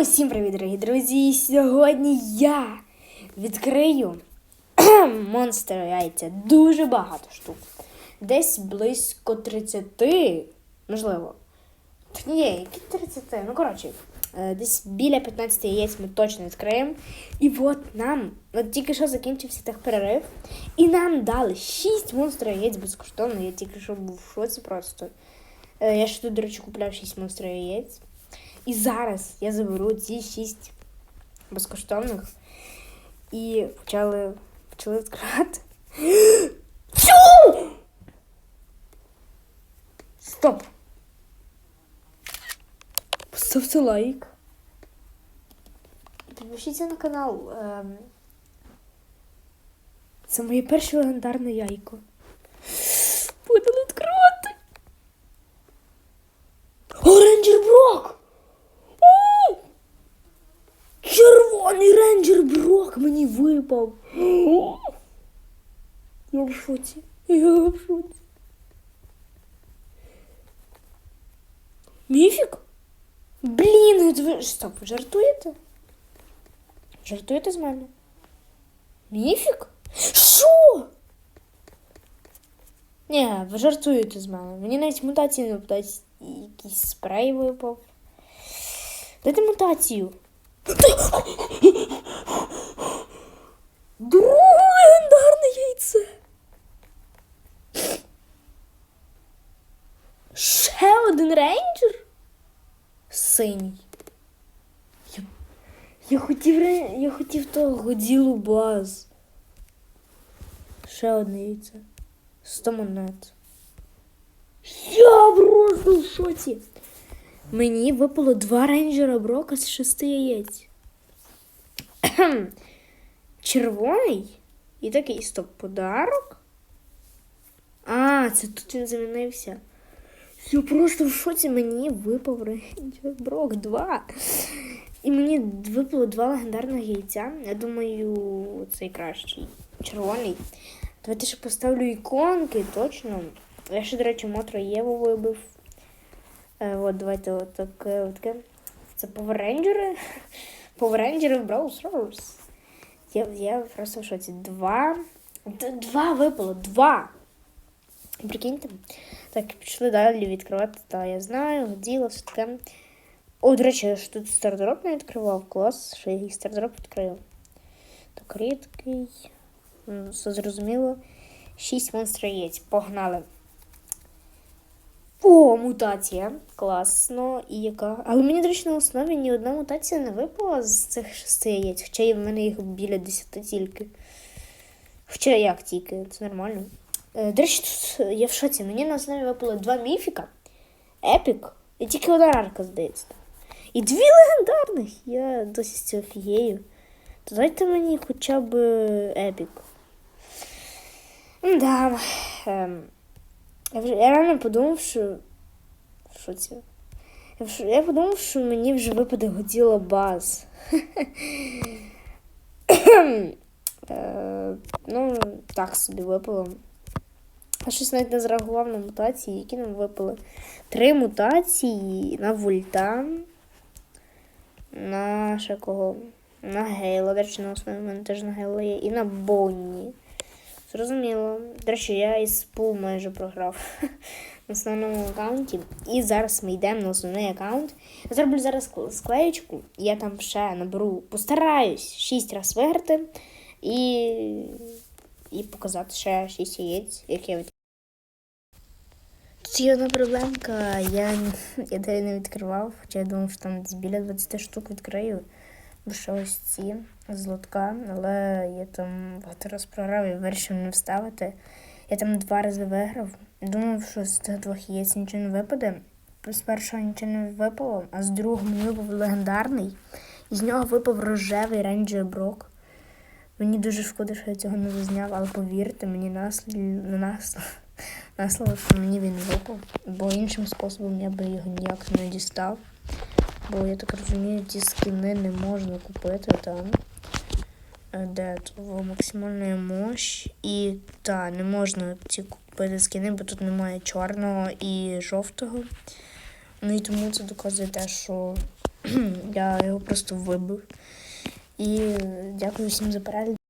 Усім привіт, дорогі друзі! Сьогодні я відкрию монстр яйця. Дуже багато штук. Десь близько 30, можливо. Ні, які 30? Ну, коротше, е, десь біля 15 яєць ми точно відкриємо. І от нам, от тільки що закінчився так перерив, і нам дали 6 монстр яєць безкоштовно. Я тільки що був в шоці просто. Е, Я ще тут, до речі, купляв 6 монстр яєць. І зараз я заберу ці шість безкоштовних і почали, почали відкривати. Чу! Стоп! Поставте лайк. Підпишіться на канал. Ем, Це моє перше легендарне яйко. Будемо відкривати. Оренджер Брок! Червоний рейнджер Брок мені випав. О! Я в шоці. Я в шоці. Міфік? Блін, от ви... Стоп, ви жартуєте? Жартуєте з мене? Міфік? Що? Ні, ви жартуєте з мене. Мені навіть мутації не випадають. Якийсь спрей випав. Дайте мутацію. Друге легендарне яйце. Ще один рейнджер? Синій. Я, я хотів я хотів того годілу баз. Ще одне яйце. Сто монет. Я просто в шоці. Мені випало два рейнджера Брока з шести яєць. Червоний і такий стоп подарок. А, це тут він замінився. Я просто в шоці мені випав рейнджер Брок 2. І мені випало два легендарних яйця. Я думаю, цей кращий. Червоний. Давайте ще поставлю іконки, точно. Я ще, до речі, Мотро Єву вибив. Е, от, давайте от таке. От таке. Це Power Rangers. Power Brawl Stars. Я, я просто в шоці. Два. Два випало, два. Прикиньте. Так, пішли далі відкривати. Та я знаю, діло, все таке. О, до речі, я ж тут стардроп не відкривав. Клас, що я стардроп відкрив. Так, рідкий. Все зрозуміло. Шість монстр яєць. Погнали. О, мутація. Класно. І яка? Але мені, до речі, на основі ні одна мутація не випала з цих шести яєць. Хоча і в мене їх біля десяти тільки. Хоча як тільки, це нормально. Е, До речі, тут я в шоці. Мені на основі випало два міфіка, епік і тільки одна рарка, здається. І дві легендарних. Я досі з цього фігею. То дайте мені хоча б епік. Да. Я, вже, я реально подумав, що. Що це? Я, вже- я подумав, що мені вже випаде Годіла баз. Е, ну, так собі випало. А щось навіть не зреагував на мутації, які нам випали. Три мутації на вульта. На ще кого? На Гейла. До речі, на основі в мене теж на Гейла є. І на Бонні. Зрозуміло. До речі, я із пул майже програв на основному аккаунті. І зараз ми йдемо на основний аккаунт. Я зроблю зараз склеєчку. Я там ще наберу, постараюсь 6 разів виграти і, і показати ще 6 яєць, які я від... Тут одна проблемка. Я, я далі не відкривав, хоча я думав, що там біля 20 штук відкрию. Що ось ці з лотка, але я там багато раз програв і вирішив не вставити. Я там два рази виграв. Думав, що з тих двох яєць нічого не випаде. З першого нічого не випало, а з другого мені випав легендарний. І з нього випав рожевий рейнджер Брок. Мені дуже шкода, що я цього не зазняв, але повірте, мені наслід на нас на слово, що мені він випав, бо іншим способом я би його ніяк не дістав. Бо я так розумію, ті скини не можна купити там. Е, Де в максимальної мощі. І та, не можна ці купити скини, бо тут немає чорного і жовтого. Ну і тому це доказує те, що Я його просто вибив. І е, дякую всім за перегляд.